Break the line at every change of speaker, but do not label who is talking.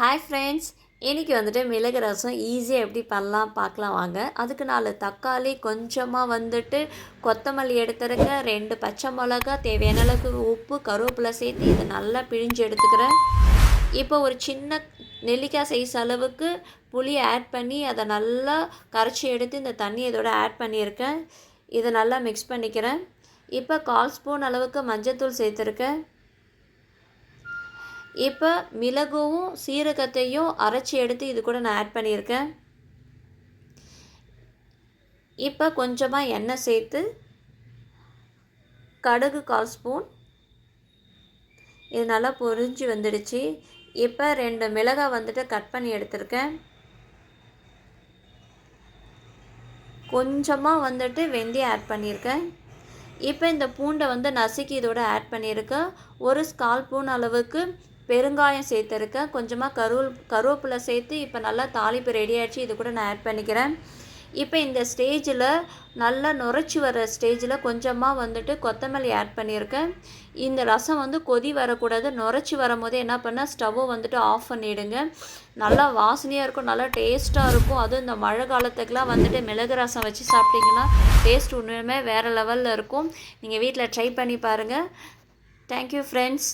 Hi friends இன்றைக்கி வந்துட்டு மிளகு ரசம் ஈஸியாக எப்படி பண்ணலாம் பார்க்கலாம் வாங்க. அதுக்கு நாலு தக்காளி கொஞ்சமாக வந்துட்டு கொத்தமல்லி எடுத்துருக்கேன் ரெண்டு பச்சை மிளகா தேவையான அளவுக்கு உப்பு கருவேப்பிலை சேர்த்து இதை நல்லா பிழிஞ்சு எடுத்துக்கிறேன். இப்போ ஒரு சின்ன நெல்லிக்காய் சைஸ் அளவுக்கு புளி ஆட் பண்ணி அதை நல்லா கரைச்சி எடுத்து இந்த தண்ணி இதோட ஆட் பண்ணியிருக்கேன். இதை நல்லா மிக்ஸ் பண்ணிக்கிறேன். இப்போ கால் ஸ்பூன் அளவுக்கு மஞ்சள்தூள் சேர்த்துருக்கேன். இப்போ மிளகும் சீரகத்தையும் அரைச்சி எடுத்து இது கூட நான் ஆட் பண்ணியிருக்கேன். இப்போ கொஞ்சமாக எண்ணெய் சேர்த்து கடுகு கால் ஸ்பூன். இது நல்லா பொரிஞ்சு வந்துடுச்சு. இப்போ ரெண்டு மிளகாய் வந்துட்டு கட் பண்ணி எடுத்திருக்கேன். கொஞ்சமாக வந்துட்டு வெந்தயம் ஆட் பண்ணியிருக்கேன். இப்போ இந்த பூண்டை வந்து நசுக்கி இதோட ஆட் பண்ணியிருக்கேன். ஒரு ஸ்கால் ஸ்பூன் அளவுக்கு பெருங்காயம் சேர்த்துருக்கேன். கொஞ்சமாக கருவல் கருவேப்பிலை சேர்த்து இப்போ நல்லா தாளிப்பு ரெடி ஆகிடுச்சு இது கூட நான் ஆட் பண்ணிக்கிறேன். இப்போ இந்த ஸ்டேஜில் நல்லா நுரைச்சி வர ஸ்டேஜில் கொஞ்சமாக வந்துட்டு கொத்தமல்லி ஆட் பண்ணியிருக்கேன். இந்த ரசம் வந்து கொதி வரக்கூடாது. நுரைச்சி வரும்போது என்ன பண்ணால் ஸ்டவ்வை வந்துட்டு ஆஃப் பண்ணிவிடுங்க நல்லா வாசனையாக இருக்கும். நல்லா டேஸ்ட்டாக இருக்கும். அதுவும் இந்த மழை காலத்துக்கெலாம் வந்துட்டு மிளகு ரசம் வச்சு சாப்பிட்டிங்கன்னா டேஸ்ட் உண்மையுமே வேறு லெவலில் இருக்கும். நீங்கள் வீட்டில் ட்ரை பண்ணி பாருங்கள் தேங்க்யூ ஃப்ரெண்ட்ஸ்